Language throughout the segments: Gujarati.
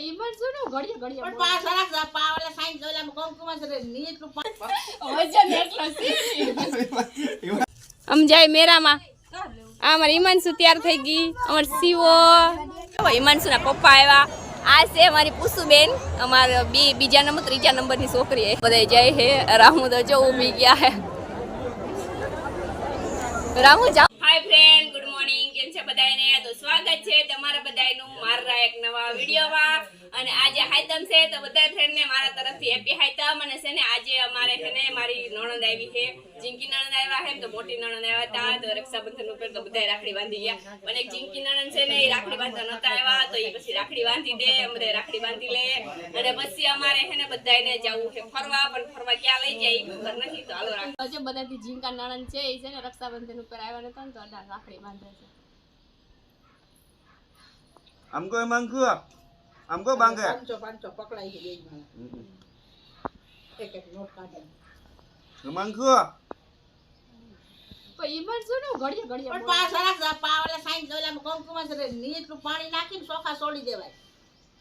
ઘડીએ ઘડીએ પણ કંકુમાં છે ની એટલું વજન એટલો છે આમ જાય મેરામાં. આ અમારી હિમાંશુ તૈયાર થઈ ગઈ અમાર શિવો. હિમાંશુ પપ્પા આવ્યા. આ છે અમારી પુસુબેન અમારા બી બીજા નંબર ત્રીજા નંબરની છોકરી છે બધા જાય હે રામુ તો જો ઊભી ગયા હે. રામુ જાઓ. હાય ફ્રેન્ડ બધાને તો સ્વાગત છે તમારા બધાનું મારા એક નવા વિડીયોમાં. અને આજે હાયતમ છે તો બધા ફ્રેન્ડને મારા તરફથી હેપી હાયતમ અને છે ને આજે અમારે છે ને મારી નણંદ આવી છે. જિંકી નણંદ આવ્યા છે તો મોટી નણંદ આવ્યા હતા. તો રક્ષાબંધન ઉપર તો બધા રાખડી બાંધી ગયા. અને જિંકી નણંદ છે ને એ રાખડી બાંધવા નહોતા આવ્યા. તો એ પછી રાખડી બાંધી દે અમને રાખડી બાંધી લે. અને પછી અમારે છે ને બધાને જવું છે ફરવા, પણ ફરવા ક્યાં લઈ જાય ખબર નથી. તો હાલો રાખ. બધાથી જિંકા નણંદ છે એ છે ને રક્ષાબંધન ઉપર આવ્યા નતા ને તો રાખડી બાંધે છે. આમ કોઈ માંગ કયો આમ કોઈ માંગે? પાંચસો પાંચસો પકડાઈ છે બે એક એક નોટ કાઢે માંગ કયો પાણી નાખીને સોખા છોડી દેવાય.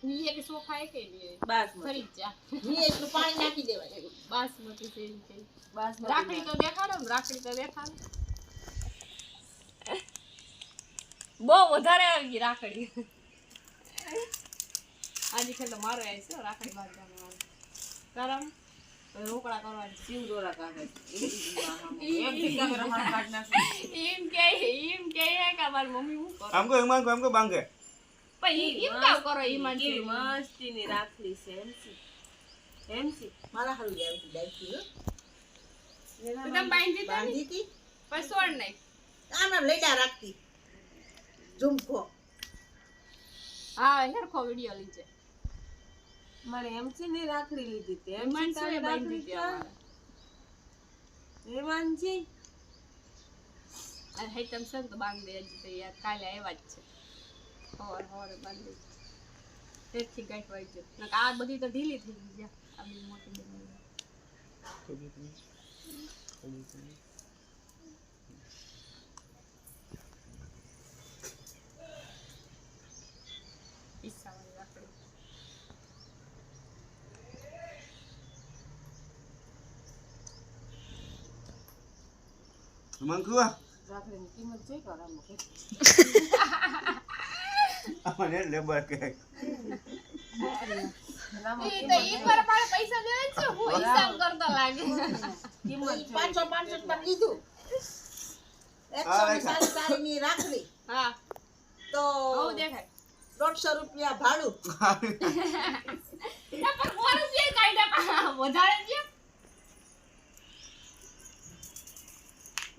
ની એક સોખા એક બસ ફરી જા. ની એટલું પાણી નાખી દેવાય. બસ રાખડી તો દેખાડો રાખડી તો દેખાડો. બહુ વધારે આવી ગઈ રાખડી. આજે ખેલ મારો આવી છે રાખડી બાંધવાનો કરમ રોકડા કરવાની શિવ દોરા કાઢે. એમ કે એમ કે એમ કે કે મમ્મી હું કરે? આમ એમાં કો આમ બાંગે પણ એમ કાવ કરો એમાં કેવી મસ્તી ની રાખલી છે એમસી એમસી મારા હારું જાય છે દાઈકી હો. તમે બાંધી બાંધી પણ સોડ નહીં. આમ લઈ જા રાખતી. ઝુમકો. હા હેરખો વીડિયો લીજે મારે એમસી ની રાખડી લીધી હતી. ઈમાન એમસી શું બાંધી રાખડી છે છે? હેમાંશી? અને હેતમ છે ને તો બાંધી દે હજી તો યાર કાલે આવ્યા જ છે. હોર હોર બાંધી તેથી ગાંઠ વાઈ છે આ બધી તો ઢીલી થઈ ગઈ છે. આ બધી મોટી બની Teman gua. Rakhli, ha, toh, oh, deh, 200 rupiah baru,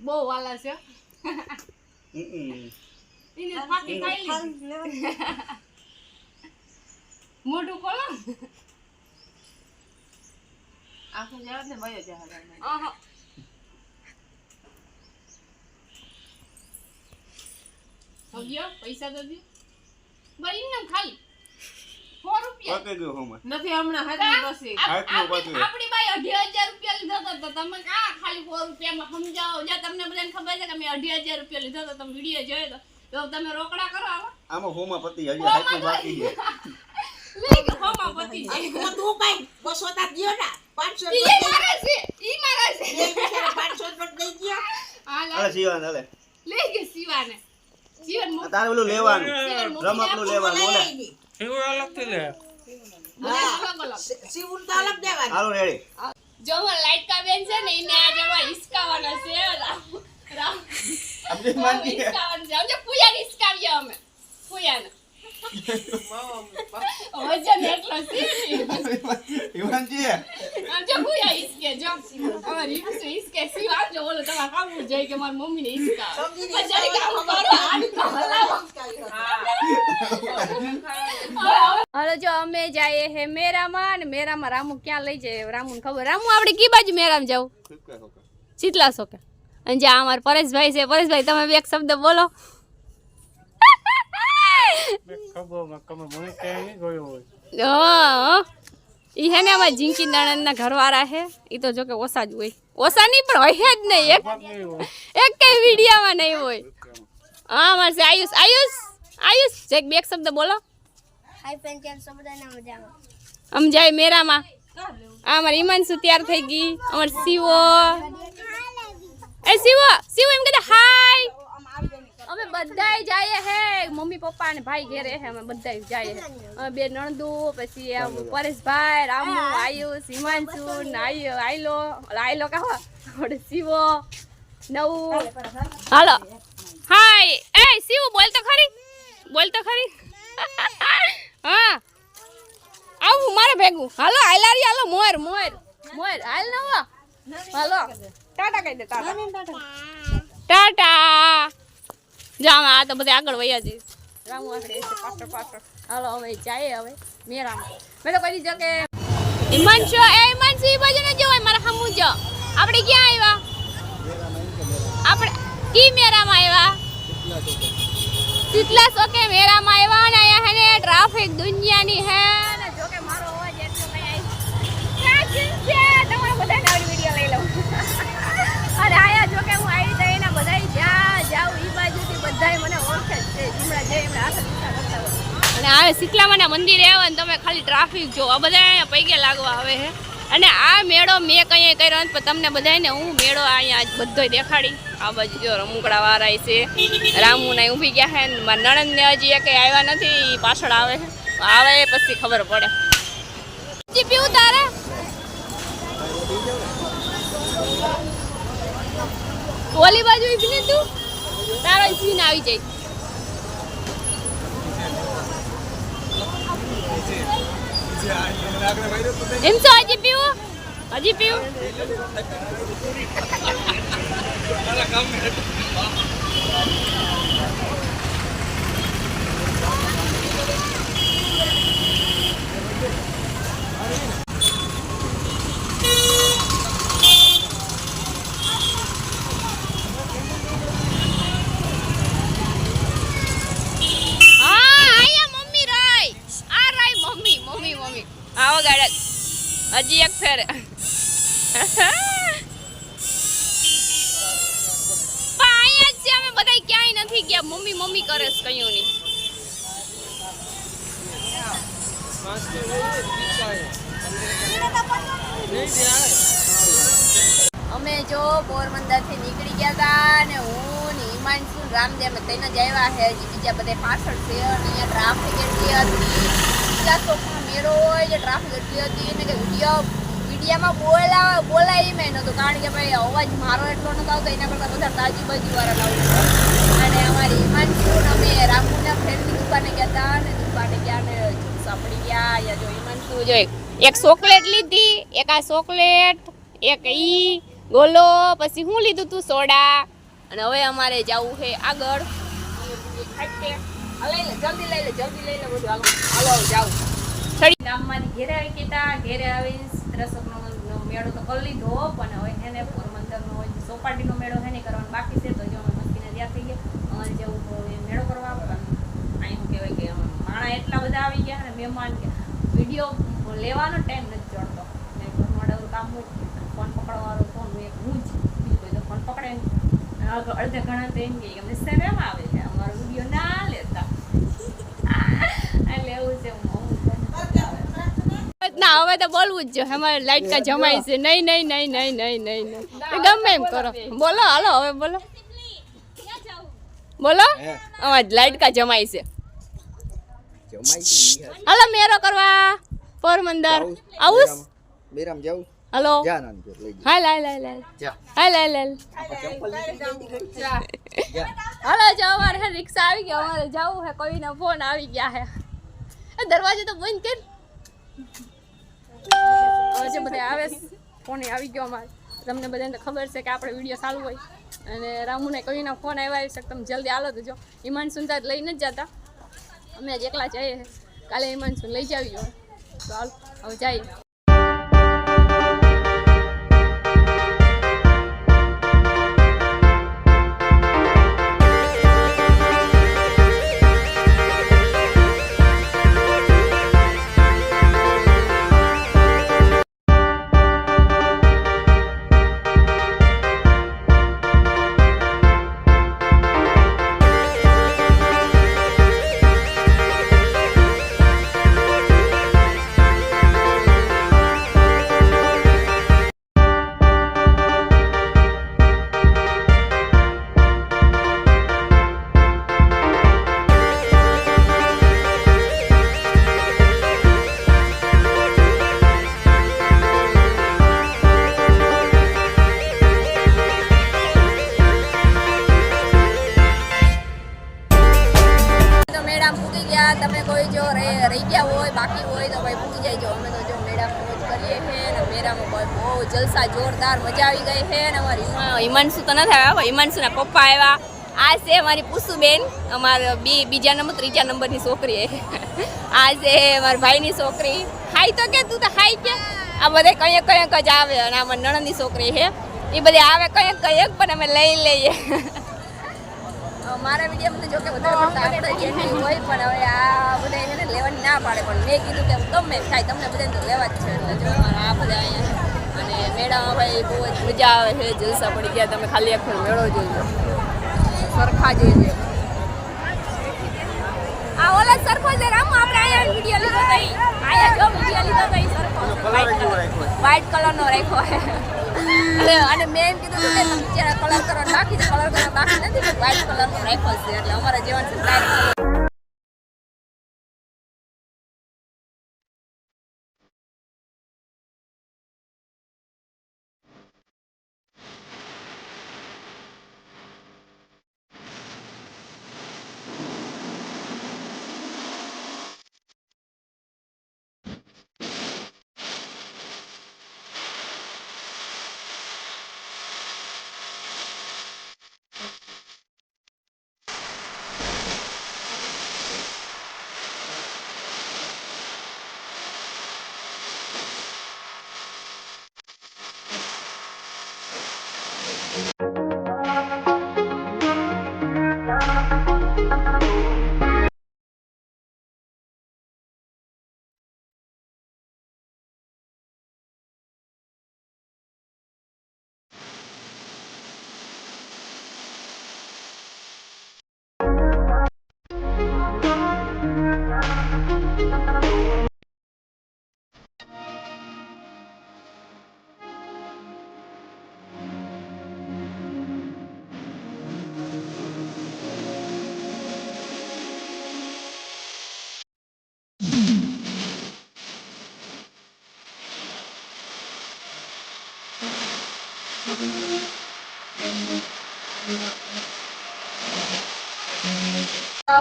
બહુ વાલા છે. એને ફાકી ખાઈ લીધી. મોઢું ખોલો. આખું જવા ને. તો દ્યો, પૈસા તો દ્યો. બસ એમને ખાલી નથી હમણાં હાથની પછી આપણી બાઈ અઢી હજાર રૂપિયા લીધો હતો તમે કા ખાલી સો રૂપિયામાં સમજાવો? જ્યાં તમને બધાને ખબર છે કે મેં અઢી હજાર રૂપિયા લીધો તો તમે વીડિયો જોયો તો. તો તમે રોકડા કરો આમાં આમાં હોમાં પતિ હજી હાથમાં બાકી છે. લઈ ગયો. હોમાં પતી જાય તું કઈ બસો તા દ્યો ના? પાંચસો ઈ રૂપિયા છે. ઈ મારે છે. પાંચસો રૂપિયા દઈ હાલે લઈ ગયો શિવાને. શિવન તારે ઓલું લેવાનું. રમકડું લેવાનું બધા અલગ અલગ સીવું તો અલગ દેવાનું હાલો રેડી. જો લાઈટકા બેન છે ને એને આજે અમારે હિસકાવાના છે. રામ રામ આપણે છે. હિસકાવાના છે. સમજે પૂયાને હિસકાવીએ અમે. પૂયાને વજન એટલો છે. હિમાંશી આમ જો પૂયા હિસકે જો ઓલો તમારે કે મારી સમજી જાય કામ. કરો હાલો જો અમે જઈએ હે મેરામાં અને મેરામાં રામુ ક્યાં લઈ જાય રામુને ખબર? રામુ આપણે કી બાજુ મેરામ જાવ શીતલા શોકે. અને જ્યાં અમારા પરેશભાઈ છે પરેશભાઈ તમે બે એક શબ્દ બોલો. હા. ઈ હે ને અમારા જિંકી નણંદના ઘરવાળા હે. ઈ તો જો કે ઓછા જ હોય. ઓછા નહીં પણ હોય જ નહીં. એક એક કઈ વિડીયામાં નહીં હોય. હા મારે છે આયુષ. આયુષ? આયુષ? જે બે એક શબ્દ બોલો. હાય ફ્રેન્ડ કેમ છો? બધાના મજામાં? આમ જાય મેરામાં. આ અમારી ઈમાનસુ તૈયાર થઈ ગઈ. અમાર શિવો. એ શિવો શિવો એમ કહેતા હાય. અમે બધાય જાય હે. મમ્મી પપ્પા અને ભાઈ ઘેરે હે અમે બધાય જઈએ હે. અમે બે નણંદુ પછી આમ પરેશભાઈ રામુ આયુ સીમાંશુ ને આયો આયલો આયલો કહો ઓડે શિવો નવું. હાલો. હાય. એ શિવ બોલ તો ખરી. બોલ તો ખરી. હા. આવું મારે ભેગું. હાલો હાલારી હાલો મોર મોર. મોર હાલ ન હાલો. ટાટા કહી દે ટાટા. ટાટા. જામ આ તો બધે આગળ વયા જઈશ. રામુ એસે પાછળ પાછળ. હાલો હવે જાય હવે મેરામાં મેં તો કહી દીધો કે હિમાંશુ એ હિમાંશુ એ બાજુ ને જવાય મારા હમુ જો. આપણે ક્યાં આવ્યા? આપણે કી મેરામાં આવ્યા? કેટલા સોકે મેરામાં આવ્યા અને અહીંયા હે ને ટ્રાફિક દુનિયાની હે જો કે મારો અવાજ એટલો કઈ આવી છે? તમારા બધાને આવડી વિડિયો લઈ લઉં. અરે આયા જો કે હું બાજુથી બધાય મને ઓળખે છે જીમડા જઈ એમણે હાથ કરતા અને હવે શીતલામાના મંદિરે આવે ને તમે ખાલી ટ્રાફિક જો આ બધા અહીંયા પૈકે લાગવા આવે છે. અને આ મેળો મેં કંઈ કર્યો પણ તમને બધાને હું મેળો અહીંયા બધો દેખાડી. આ બાજુ જો રમુકડા વાળા છે. રામુ ને ઊભી ગયા છે મારા નણંદ ને હજી કંઈ આવ્યા નથી પાછળ આવે છે. આવે પછી ખબર પડે. પીવું તારે? ઓલી બાજુ તું? તારો ઈભી આવી જાય. એમ તો હજી પીવું? હજી પીવું હા આયા મમ્મી રાય આ રાય મમ્મી મમ્મી મમ્મી આવો ગાડા હજી એક ફેર. નથી ગયા. મમ્મી મમ્મી કરે છે કયું નહીં અમે જો પોરબંદરથી નીકળી ગયા હતા ને હું ને હિમાંશુ રામદેવ ને જ આવ્યા છે. હજી બીજા બધા પાછળ છે અને અહીંયા ટ્રાફિક એટલી હતી. મેળો હોય ટ્રાફિક એટલી હતી ને કે વીડિયો વિડીયામાં બોલા બોલાય મેં નહોતું. કારણ કે ભાઈ અવાજ મારો એટલો નતો આવતો, એના કરતાં બધા તાજી બાજુ વાળા લાવું અને અમારી હિમાંશુ અમે રામુના ફ્રેન્ડની દુકાને ગયા હતા ને દુકાને ગયા ને સાંભળી ગયા. યા જો હિમાંશુ જો એક- ચોકલેટ લીધી, એક આ ચોકલેટ, એક ઈ, ગોલો, પછી હું લીધું તું સોડા. અને હવે અમારે જવું છે આગળ. જલ્દી લઈ લે, જલ્દી લઈ લે બધું. આગળ હાલો જાવું થોડી ગામમાંથી ઘેરે આવી કેતા ઘેરે આવી ત્રસકનો મેળો તો કરી લીધો, પણ હવે એને પોરબંદરનો હોય સોપાટીનો મેળો છે ને કરવાનો બાકી છે, તો જો અમે મસ્તીને ત્યાં થઈ ગયા. અમારે જેવું મેળો કરવા અહીં શું કહેવાય કે માણા એટલા બધા આવી ગયા અને મહેમાન કે વીડિયો લેવાનો ટાઈમ નથી ને ઘરમાં ડરું કામ હોય ફોન પકડવાનો ફોન એક હું જ. બીજું કોઈ તો ફોન પકડે અડધા ઘણા તો એમ કે અમને શરમ આવે છે અમારો વીડિયો ના લેતા એટલે એવું છે ના હવે તો બોલવું જ જોઈએ. અમારે લાઈટ કા જમાય છે. નહીં નહીં નહીં નહીં નહીં નહીં નહીં. ગમે એમ કરો. બોલો. હાલો હવે બોલો. બોલો. હે અમારે લાઈટ કા જમાય છે. જમાઈ ગઈ હે. હાલો મેરો કરવા. પોરબંદર. આવું બેરામ જાઉં હાલો. જા નાની જોડ લઈ હાલ હાલ હાલ હાલ. જા. હાલ હાલ હાલ. ચંપલ નીકળી ગઈ જા હાલો જો અમારે હે રિક્ષા આવી ગયા અમારે જવું હે કોઈના ફોન આવી ગયા હે. એ દરવાજો તો બંધ કર. જે બધા આવે ફોન આવી ગયો અમારે. તમને બધાને તો ખબર છે કે આપણે વીડિયો ચાલુ હોય. અને રામુને કહીને ફોન આવ્યા છે, તમે જલ્દી આલો તો જો. ઈમાન સુંદર લઈને જ જતા. અમે જ એકલા જઈએ કાલે ઈમાન સુન લઈ જાવી તો હાલ, હવે જઈએ. હિમાંશુ તો નથી આવ્યા હિમાંશુના પપ્પા આવ્યા. આ છે મારી પુસુબેન, અમારા બી, બીજા નંબર, ત્રીજા નંબરની છોકરી આ છે મારા ભાઈની છોકરી. હાઈ તો કે તું તો હાઈ કે. આ બધે કંઈક કંઈક જ આવે અને આ મારી નણંદની છોકરી છે. એ બધી આવે કંઈક કંઈક, પણ અમે લઈ લઈએ. મારા વિડીયોમાં જોકે હોય, પણ હવે આ બધા એને લેવાની ના પાડે. પણ મેં કીધું કે ગમે થાય, તમને બધાને તો લેવા જ છે. આ બધા અહીંયા અને મેળામાં ભાઈ બહુ જ મજા આવે છે જલસા પડી ગયા તમે ખાલી ફેર મેળો જોજો. સરખા જોઈજો આ ઓલા સરખો છે રામ આપણે અહીંયા વીડિયો લીધો તો ઈ. જો વીડિયો લીધો તો સરખો વ્હાઈટ કલરનો રાખ્યો છે? અને મેં એમ કીધું કે તમે બિચારા કલર કરો નાખી દે કલર કરો બાકી નથી વ્હાઈટ કલરનો રાખ્યો છે. એટલે અમારા જીવન છે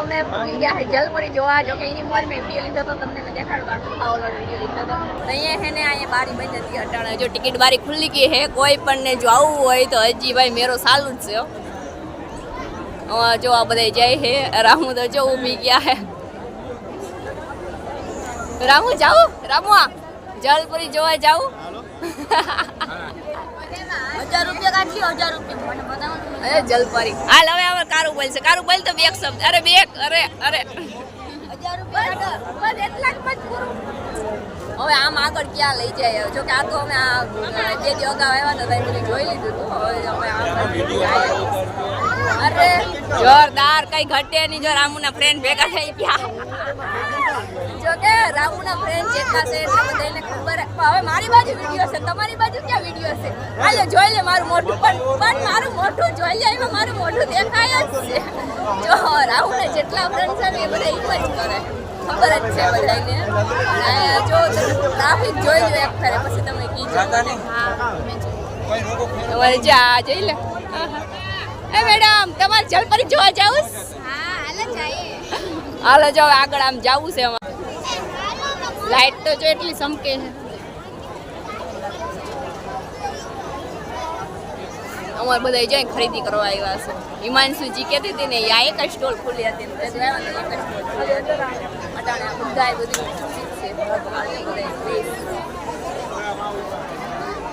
black colour. અમને ગયા છે જલપરી જોવા. જો કે એની ઉંમર મેં વીડિયો લીધો તો તમને મેં દેખાડું આ ઓલો વીડિયો લીધો તો. અહીંયા છે ને અહીંયા બારી બંધ હતી અટાણે. જો ટિકિટ બારી ખુલ્લી ગઈ છે કોઈ પણ ને જો આવવું હોય તો હજી ભાઈ મેરો ચાલુ જ છે હો. અ, જો આ બધા જાય છે. રામુ તો જો ઊભી ગયા છે. રામુ જાઉં રામુ આ જલપરી જોવા જાઉં હજાર રૂપિયા કાઢી હજાર રૂપિયા. મને બતાવો અરે જલપરી. હાલ હવે હવે કારું બોલશે. કારું બોલ તો બે એક શબ્દ. અરે બે અરે અરે. જ હવે આમ આગળ ક્યાં લઈ જાય? જો કે આ તો અમે આ જે દી અગાઉ આવ્યા હતા ત્યાં બધું જોઈ લીધું હતું. હવે અમે આગળ અરે જોરદાર કઈ ઘટે નહીં. જો રામુના ફ્રેન્ડ ભેગા થઈ ગયા. જો કે રામુના ફ્રેન્ડ જેટલા છે એટલે બધાને ખબર પણ હવે મારી બાજુ વીડિયો છે તમારી બાજુ ક્યાં વીડિયો છે હાલો જોઈ લે મારું મોઢું પણ પણ મારું મોઢું જોઈ લે એમાં મારું મોઢું દેખાય જ છે. જો રાહુલને જેટલા ફ્રેન્ડ છે ને એ બધા એમ જ કરે. ખબર જ છે બધાને જો ટ્રાફિક જોઈ લો એક ફેરે પછી તમે કીધું હા મેં જા જોઈ લે. એ મેડમ તમારે જલપરી જોવા જાવું હા હાલે જઈએ. હાલો જો આગળ આમ જાવું છે અમારે. લાઈટ તો જો એટલી સમકે છે. અમારે બધા જઈ ખરીદી કરવા આવ્યા છે. હિમાંશુજી કહેતી હતી ને આ એક સ્ટોલ ખુલી હતી. એક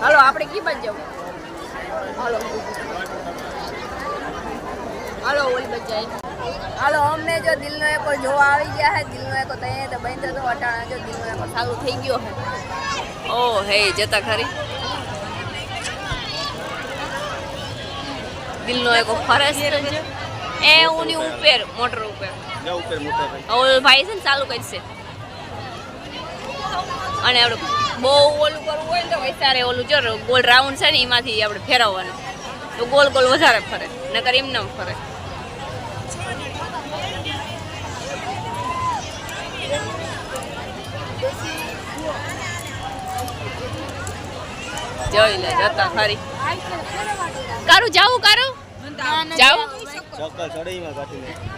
હાલો, આપણે કી બાજુ જવું? હાલો. હાલો, ઓલી બચાય હાલો, અમને જો દિલનો એકો જોવા આવી ગયા છે દિલનો એકો તો અહીંયા તો બંધ હતો, અટાણા જો દિલનો એકો ચાલુ થઈ ગયો હે. ઓ, હે, જતા ખરી. દિલનો એક ફરજ છે. એ ઉની ઉપર મોટર ઉપર. ઓલ ભાઈ છે ને ચાલુ કરશે. અને આપણે બહુ ઓલું કરવું હોય ને તો વૈસારે ઓલું જો ગોલ રાઉન્ડ છે ને એમાંથી આપણે ફેરવવાનું. તો ગોલ ગોલ વધારે ફરે નકર એમ ન ફરે. જોઈ લે જતા ખરી. કારું જાવું કારું? જાવું? ચોક્કસ અઢીમાં કાઢી